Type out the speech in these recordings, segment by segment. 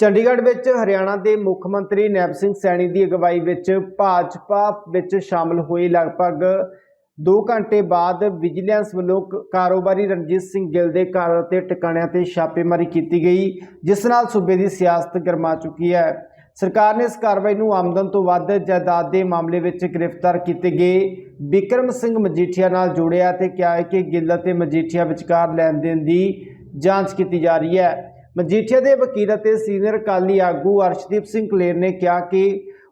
ਚੰਡੀਗੜ੍ਹ ਵਿੱਚ ਹਰਿਆਣਾ ਦੇ ਮੁੱਖ ਮੰਤਰੀ ਨੈਬ ਸਿੰਘ ਸੈਣੀ ਦੀ ਅਗਵਾਈ ਵਿੱਚ ਭਾਜਪਾ ਵਿੱਚ ਸ਼ਾਮਲ ਹੋਏ ਲਗਭਗ 2 ਘੰਟੇ ਬਾਅਦ ਵਿਜੀਲੈਂਸ ਵੱਲੋਂ ਕ- ਕਾਰੋਬਾਰੀ ਰਣਜੀਤ ਸਿੰਘ ਗਿੱਲ ਦੇ ਘਰ ਅਤੇ ਟਿਕਾਣਿਆਂ ਤੇ ਛਾਪੇਮਾਰੀ ਕੀਤੀ ਗਈ, ਜਿਸ ਨਾਲ ਸੂਬੇ ਦੀ ਸਿਆਸਤ ਗਰਮਾ ਚੁੱਕੀ ਹੈ। ਸਰਕਾਰ ਨੇ ਇਸ ਕਾਰਵਾਈ ਨੂੰ ਆਮਦਨ ਤੋਂ ਵੱਧ ਜਾਇਦਾਦ ਦੇ ਮਾਮਲੇ ਵਿੱਚ ਗ੍ਰਿਫਤਾਰ ਕੀਤੇ ਗਏ। ਵਿਕਰਮ ਸਿੰਘ ਮਜੀਠੀਆ ਨਾਲ ਜੋੜਿਆ ਤੇ ਕਿਹਾ ਹੈ ਕਿ ਗਿੱਲ ਅਤੇ ਮਜੀਠੀਆ ਵਿਚਕਾਰ ਲੈਣ ਦੇਣ ਦੀ ਜਾਂਚ ਕੀਤੀ ਜਾ ਰਹੀ ਹੈ। ਮਜੀਠੀਆ ਦੇ ਵਕੀਲ ਅਤੇ ਸੀਨੀਅਰ ਅਕਾਲੀ ਆਗੂ ਅਰਸ਼ਦੀਪ ਸਿੰਘ ਕਲੇਰ ਨੇ ਕਿਹਾ ਕਿ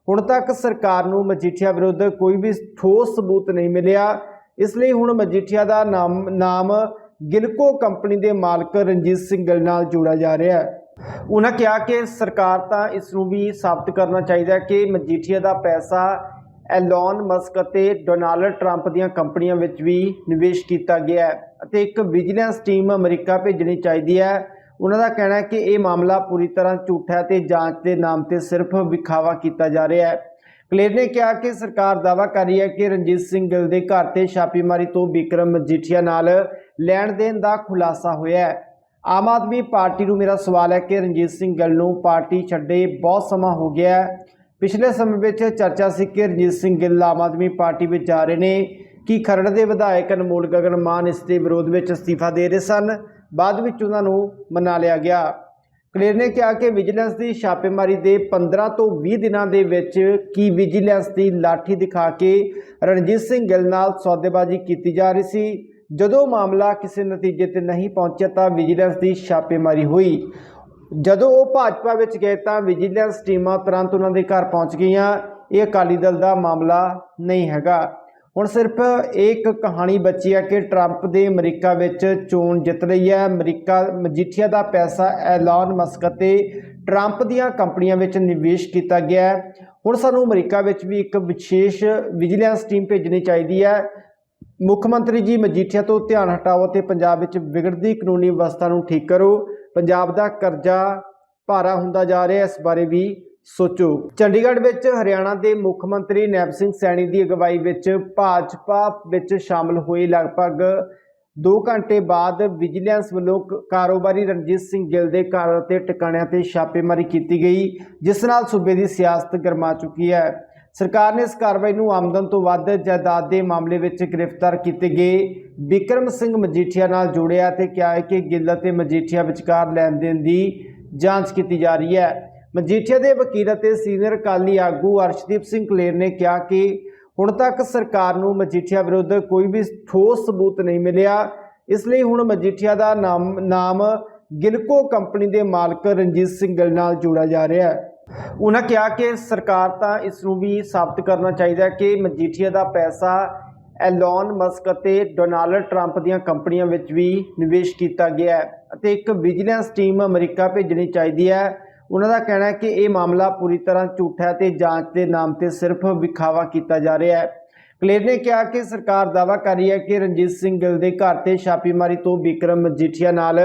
ਹੁਣ ਤੱਕ ਸਰਕਾਰ ਨੂੰ ਮਜੀਠੀਆ ਵਿਰੁੱਧ ਕੋਈ ਵੀ ਠੋਸ ਸਬੂਤ ਨਹੀਂ ਮਿਲਿਆ। ਇਸ ਲਈ ਹੁਣ ਮਜੀਠੀਆ ਦਾ ਨਾਮ ਨਾਮ ਗਿਲਕੋ ਕੰਪਨੀ ਦੇ ਮਾਲਕ ਰਣਜੀਤ ਸਿੰਘ ਗਿੱਲ ਨਾਲ ਜੋੜਿਆ ਜਾ ਰਿਹਾ ਹੈ। ਉਹਨਾਂ ਕਿਹਾ ਕਿ ਸਰਕਾਰ ਤਾਂ ਇਸ ਨੂੰ ਵੀ ਸਾਬਤ ਕਰਨਾ ਚਾਹੀਦਾ ਹੈ ਕਿ ਮਜੀਠੀਆ ਦਾ ਪੈਸਾ ਐਲਨ ਮਸਕ ਅਤੇ ਡੋਨਾਲਡ ਟਰੰਪ ਦੀਆਂ ਕੰਪਨੀਆਂ ਵਿੱਚ ਵੀ ਨਿਵੇਸ਼ ਕੀਤਾ ਗਿਆ ਹੈ ਅਤੇ ਇੱਕ ਵਿਜੀਲੈਂਸ ਟੀਮ ਅਮਰੀਕਾ ਭੇਜਣੀ ਚਾਹੀਦੀ ਹੈ। ਉਹਨਾਂ ਦਾ ਕਹਿਣਾ ਹੈ ਕਿ ਇਹ ਮਾਮਲਾ ਪੂਰੀ ਤਰ੍ਹਾਂ ਝੂਠਾ ਹੈ ਤੇ ਜਾਂਚ ਦੇ ਨਾਮ ਤੇ ਸਿਰਫ ਵਿਖਾਵਾ ਕੀਤਾ ਜਾ ਰਿਹਾ ਹੈ। ਕਲੇਰ ਨੇ ਕਿਹਾ ਕਿ ਸਰਕਾਰ ਦਾਅਵਾ ਕਰ ਰਹੀ ਹੈ ਕਿ ਰਣਜੀਤ ਸਿੰਘ ਗਿੱਲ ਦੇ ਘਰ ਤੇ ਛਾਪੇਮਾਰੀ ਤੋਂ ਵਿਕਰਮ ਮਜੀਠੀਆ ਨਾਲ ਲੈਣ ਦੇਣ ਦਾ ਖੁਲਾਸਾ ਹੋਇਆ ਹੈ। ਆਮ ਆਦਮੀ ਪਾਰਟੀ ਨੂੰ ਮੇਰਾ ਸਵਾਲ ਹੈ ਕਿ ਰਣਜੀਤ ਸਿੰਘ ਗਿੱਲ ਨੂੰ ਪਾਰਟੀ ਛੱਡੇ ਬਹੁਤ ਸਮਾਂ ਹੋ ਗਿਆ ਹੈ। ਪਿਛਲੇ ਸਮੇਂ ਵਿੱਚ ਚਰਚਾ ਸੀ ਕਿ ਰਣਜੀਤ ਸਿੰਘ ਗਿੱਲ ਆਮ ਆਦਮੀ ਪਾਰਟੀ ਵਿੱਚ ਜਾ ਰਹੇ ਨੇ, ਕਿ ਖਰੜ ਦੇ ਵਿਧਾਇਕ ਅਨਮੋਲ ਗਗਨ ਮਾਨ ਇਸ ਦੇ ਵਿਰੋਧ ਵਿੱਚ ਅਸਤੀਫਾ ਦੇ ਰਹੇ ਸਨ? ਬਾਅਦ ਵਿੱਚ ਉਹਨਾਂ ਨੂੰ ਮਨਾ ਲਿਆ ਗਿਆ। ਕਲੇਰ ਨੇ ਕਿਹਾ ਕਿ ਵਿਜੀਲੈਂਸ ਦੀ ਛਾਪੇਮਾਰੀ ਦੇ 15 ਤੋਂ 20 ਦਿਨਾਂ ਦੇ ਵਿੱਚ ਕੀ ਵਿਜੀਲੈਂਸ ਦੀ ਲਾਠੀ ਦਿਖਾ ਕੇ ਰਣਜੀਤ ਸਿੰਘ ਗਿੱਲ ਨਾਲ ਸੌਦੇਬਾਜ਼ੀ ਕੀਤੀ ਜਾ ਰਹੀ ਸੀ। ਜਦੋਂ ਮਾਮਲਾ ਕਿਸੇ ਨਤੀਜੇ ਤੇ ਨਹੀਂ ਪਹੁੰਚਿਆ ਤਾਂ ਵਿਜੀਲੈਂਸ ਦੀ ਛਾਪੇਮਾਰੀ ਹੋਈ। ਜਦੋਂ ਉਹ ਭਾਜਪਾ ਵਿੱਚ ਗਏ ਤਾਂ ਵਿਜੀਲੈਂਸ ਟੀਮਾਂ ਤੁਰੰਤ ਉਹਨਾਂ ਦੇ ਘਰ ਪਹੁੰਚ ਗਈਆਂ। ਇਹ ਅਕਾਲੀ ਦਲ ਦਾ ਮਾਮਲਾ ਨਹੀਂ ਹੈਗਾ। ਹੁਣ ਸਿਰਫ ਇੱਕ ਕਹਾਣੀ ਬਚੀ ਹੈ ਕਿ ਟਰੰਪ ਦੇ ਅਮਰੀਕਾ ਵਿੱਚ ਚੋਣ ਜਿੱਤ ਰਹੀ ਹੈ। ਅਮਰੀਕਾ ਮਜੀਠੀਆ ਦਾ ਪੈਸਾ ਐਲਨ ਮਸਕ ਅਤੇ ਟਰੰਪ ਦੀਆਂ ਕੰਪਨੀਆਂ ਵਿੱਚ ਨਿਵੇਸ਼ ਕੀਤਾ ਗਿਆ ਹੈ। ਹੁਣ ਸਾਨੂੰ ਅਮਰੀਕਾ ਵਿੱਚ ਵੀ ਇੱਕ ਵਿਸ਼ੇਸ਼ ਵਿਜੀਲੈਂਸ ਟੀਮ ਭੇਜਣੀ ਚਾਹੀਦੀ ਹੈ। ਮੁੱਖ ਮੰਤਰੀ ਜੀ ਮਜੀਠੀਆ ਤੋਂ ਧਿਆਨ ਹਟਾਓ ਅਤੇ ਪੰਜਾਬ ਵਿੱਚ ਵਿਗੜਦੀ ਕਾਨੂੰਨੀ ਵਿਵਸਥਾ ਨੂੰ ਠੀਕ ਕਰੋ। ਪੰਜਾਬ ਦਾ ਕਰਜ਼ਾ ਭਾਰਾ ਹੁੰਦਾ ਜਾ ਰਿਹਾ ਇਸ ਬਾਰੇ ਵੀ ਸੋਚੋ। ਚੰਡੀਗੜ੍ਹ ਵਿੱਚ ਹਰਿਆਣਾ ਦੇ ਮੁੱਖ ਮੰਤਰੀ ਨੈਬ ਸਿੰਘ ਸੈਣੀ ਦੀ ਅਗਵਾਈ ਵਿੱਚ ਭਾਜਪਾ ਵਿੱਚ ਸ਼ਾਮਲ ਹੋਏ ਲਗਭਗ 2 ਘੰਟੇ ਬਾਅਦ ਵਿਜੀਲੈਂਸ ਵੱਲੋਂ ਕ- ਕਾਰੋਬਾਰੀ ਰਣਜੀਤ ਸਿੰਘ ਗਿੱਲ ਦੇ ਘਰ ਅਤੇ ਟਿਕਾਣਿਆਂ ਤੇ ਛਾਪੇਮਾਰੀ ਕੀਤੀ ਗਈ, ਜਿਸ ਨਾਲ ਸੂਬੇ ਦੀ ਸਿਆਸਤ ਗਰਮਾ ਚੁੱਕੀ ਹੈ। ਸਰਕਾਰ ਨੇ ਇਸ ਕਾਰਵਾਈ ਨੂੰ ਆਮਦਨ ਤੋਂ ਵੱਧ ਜਾਇਦਾਦ ਦੇ ਮਾਮਲੇ ਵਿੱਚ ਗ੍ਰਿਫਤਾਰ ਕੀਤੇ ਗਏ। ਵਿਕਰਮ ਸਿੰਘ ਮਜੀਠੀਆ ਨਾਲ ਜੋੜਿਆ ਤੇ ਕਿਹਾ ਹੈ ਕਿ ਗਿੱਲ ਅਤੇ ਮਜੀਠੀਆ ਵਿਚਕਾਰ ਲੈਣ ਦੇਣ ਦੀ ਜਾਂਚ ਕੀਤੀ ਜਾ ਰਹੀ ਹੈ। ਮਜੀਠੀਆ ਦੇ ਵਕੀਲ ਅਤੇ ਸੀਨੀਅਰ ਅਕਾਲੀ ਆਗੂ ਅਰਸ਼ਦੀਪ ਸਿੰਘ ਕਲੇਰ ਨੇ ਕਿਹਾ ਕਿ ਹੁਣ ਤੱਕ ਸਰਕਾਰ ਨੂੰ ਮਜੀਠੀਆ ਵਿਰੁੱਧ ਕੋਈ ਵੀ ਠੋਸ ਸਬੂਤ ਨਹੀਂ ਮਿਲਿਆ। ਇਸ ਲਈ ਹੁਣ ਮਜੀਠੀਆ ਦਾ ਨਾਮ ਨਾਮ ਗਿਲਕੋ ਕੰਪਨੀ ਦੇ ਮਾਲਕ ਰਣਜੀਤ ਸਿੰਘ ਗਿੱਲ ਨਾਲ ਜੋੜਿਆ ਜਾ ਰਿਹਾ ਹੈ। ਉਹਨਾਂ ਕਿਹਾ ਕਿ ਸਰਕਾਰ ਤਾਂ ਇਸ ਨੂੰ ਵੀ ਸਾਬਤ ਕਰਨਾ ਚਾਹੀਦਾ ਹੈ ਕਿ ਮਜੀਠੀਆ ਦਾ ਪੈਸਾ ਐਲਨ ਮਸਕ ਅਤੇ ਡੋਨਾਲਡ ਟਰੰਪ ਦੀਆਂ ਕੰਪਨੀਆਂ ਵਿੱਚ ਵੀ ਨਿਵੇਸ਼ ਕੀਤਾ ਗਿਆ ਹੈ ਅਤੇ ਇੱਕ ਵਿਜੀਲੈਂਸ ਟੀਮ ਅਮਰੀਕਾ ਭੇਜਣੀ ਚਾਹੀਦੀ ਹੈ। ਉਹਨਾਂ ਦਾ ਕਹਿਣਾ ਹੈ ਕਿ ਇਹ ਮਾਮਲਾ ਪੂਰੀ ਤਰ੍ਹਾਂ ਝੂਠਾ ਹੈ ਤੇ ਜਾਂਚ ਦੇ ਨਾਮ ਤੇ ਸਿਰਫ ਵਿਖਾਵਾ ਕੀਤਾ ਜਾ ਰਿਹਾ ਹੈ। ਕਲੇਰ ਨੇ ਕਿਹਾ ਕਿ ਸਰਕਾਰ ਦਾਅਵਾ ਕਰ ਰਹੀ ਹੈ ਕਿ ਰਣਜੀਤ ਸਿੰਘ ਗਿੱਲ ਦੇ ਘਰ ਤੇ ਛਾਪੇਮਾਰੀ ਤੋਂ ਵਿਕਰਮ ਮਜੀਠੀਆ ਨਾਲ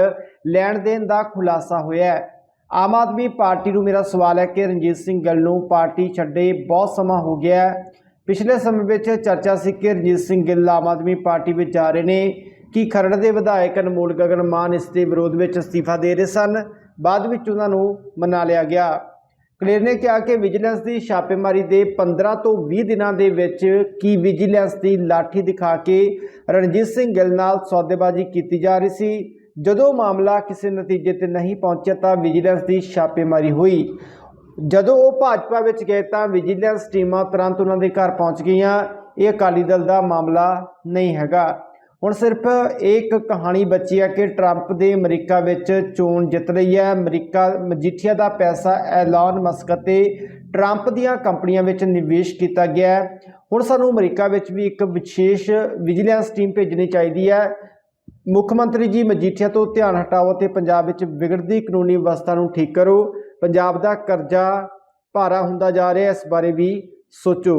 ਲੈਣ ਦੇਣ ਦਾ ਖੁਲਾਸਾ ਹੋਇਆ ਹੈ। ਆਮ ਆਦਮੀ ਪਾਰਟੀ ਨੂੰ ਮੇਰਾ ਸਵਾਲ ਹੈ ਕਿ ਰਣਜੀਤ ਸਿੰਘ ਗਿੱਲ ਨੂੰ ਪਾਰਟੀ ਛੱਡੇ ਬਹੁਤ ਸਮਾਂ ਹੋ ਗਿਆ ਹੈ। ਪਿਛਲੇ ਸਮੇਂ ਵਿੱਚ ਚਰਚਾ ਸੀ ਕਿ ਰਣਜੀਤ ਸਿੰਘ ਗਿੱਲ ਆਮ ਆਦਮੀ ਪਾਰਟੀ ਵਿੱਚ ਜਾ ਰਹੇ ਨੇ, ਕਿ ਖਰੜ ਦੇ ਵਿਧਾਇਕ ਅਨਮੋਲ ਗਗਨ ਮਾਨ ਇਸ ਦੇ ਵਿਰੋਧ ਵਿੱਚ ਅਸਤੀਫਾ ਦੇ ਰਹੇ ਸਨ? ਬਾਅਦ ਵਿੱਚ ਉਹਨਾਂ ਨੂੰ ਮਨਾ ਲਿਆ ਗਿਆ। ਕਲੇਰ ਨੇ ਕਿਹਾ ਕਿ ਵਿਜੀਲੈਂਸ ਦੀ ਛਾਪੇਮਾਰੀ ਦੇ 15 ਤੋਂ 20 ਦਿਨਾਂ ਦੇ ਵਿੱਚ ਕੀ ਵਿਜੀਲੈਂਸ ਦੀ ਲਾਠੀ ਦਿਖਾ ਕੇ ਰਣਜੀਤ ਸਿੰਘ ਗਿੱਲ ਨਾਲ ਸੌਦੇਬਾਜ਼ੀ ਕੀਤੀ ਜਾ ਰਹੀ ਸੀ। ਜਦੋਂ ਮਾਮਲਾ ਕਿਸੇ ਨਤੀਜੇ ਤੇ ਨਹੀਂ ਪਹੁੰਚਿਆ ਤਾਂ ਵਿਜੀਲੈਂਸ ਦੀ ਛਾਪੇਮਾਰੀ ਹੋਈ। ਜਦੋਂ ਉਹ ਭਾਜਪਾ ਵਿੱਚ ਗਏ ਤਾਂ ਵਿਜੀਲੈਂਸ ਟੀਮਾਂ ਤੁਰੰਤ ਉਹਨਾਂ ਦੇ ਘਰ ਪਹੁੰਚ ਗਈਆਂ। ਇਹ ਅਕਾਲੀ ਦਲ ਦਾ ਮਾਮਲਾ ਨਹੀਂ ਹੈਗਾ। ਹੁਣ ਸਿਰਫ ਇੱਕ ਕਹਾਣੀ ਬਚੀ ਹੈ ਕਿ ਟਰੰਪ ਦੇ ਅਮਰੀਕਾ ਵਿੱਚ ਚੋਣ ਜਿੱਤ ਰਹੀ ਹੈ। ਅਮਰੀਕਾ ਮਜੀਠੀਆ ਦਾ ਪੈਸਾ ਐਲਨ ਮਸਕ ਅਤੇ ਟਰੰਪ ਦੀਆਂ ਕੰਪਨੀਆਂ ਵਿੱਚ ਨਿਵੇਸ਼ ਕੀਤਾ ਗਿਆ ਹੈ। ਹੁਣ ਸਾਨੂੰ ਅਮਰੀਕਾ ਵਿੱਚ ਵੀ ਇੱਕ ਵਿਸ਼ੇਸ਼ ਵਿਜੀਲੈਂਸ ਟੀਮ ਭੇਜਣੀ ਚਾਹੀਦੀ ਹੈ। ਮੁੱਖ ਮੰਤਰੀ ਜੀ ਮਜੀਠੀਆ ਤੋਂ ਧਿਆਨ ਹਟਾਓ ਅਤੇ ਪੰਜਾਬ ਵਿੱਚ ਵਿਗੜਦੀ ਕਾਨੂੰਨੀ ਵਿਵਸਥਾ ਨੂੰ ਠੀਕ ਕਰੋ। ਪੰਜਾਬ ਦਾ ਕਰਜ਼ਾ ਭਾਰਾ ਹੁੰਦਾ ਜਾ ਰਿਹਾ ਇਸ ਬਾਰੇ ਵੀ ਸੋਚੋ।